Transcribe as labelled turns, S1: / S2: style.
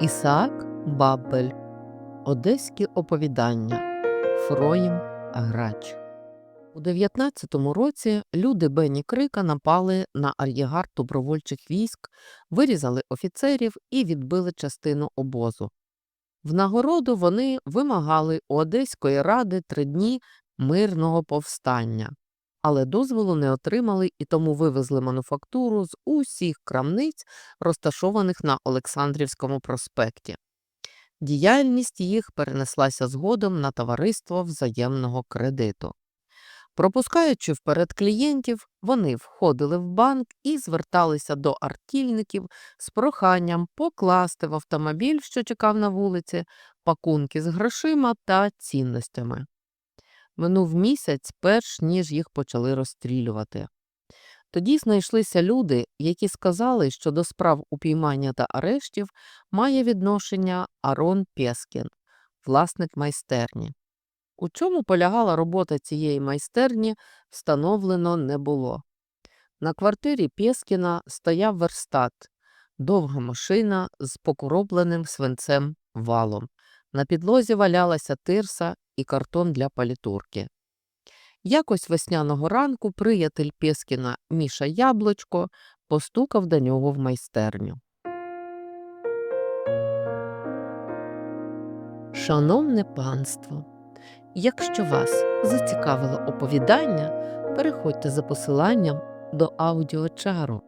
S1: Ісаак Бабель Одеські оповідання. Фроїм Грач. У 19-му році люди Бені Крика напали на ар'єгард добровольчих військ, вирізали офіцерів і відбили частину обозу. В нагороду вони вимагали у Одеської ради три дні мирного повстання, але дозволу не отримали і тому вивезли мануфактуру з усіх крамниць, розташованих на Олександрівському проспекті. Діяльність їх перенеслася згодом на товариство взаємного кредиту. Пропускаючи вперед клієнтів, вони входили в банк і зверталися до артільників з проханням покласти в автомобіль, що чекав на вулиці, пакунки з грошима та цінностями. Минув місяць, перш ніж їх почали розстрілювати. Тоді знайшлися люди, які сказали, що до справ упіймання та арештів має відношення Арон Пєскін, власник майстерні. У чому полягала робота цієї майстерні, встановлено не було. На квартирі Пєскіна стояв верстат, довга машина з покуробленим свинцем валом. На підлозі валялася тирса і картон для палітурки. Якось весняного ранку приятель Пєскіна Міша Яблочко постукав до нього в майстерню. Шановне панство, якщо вас зацікавило оповідання, переходьте за посиланням до аудіочару.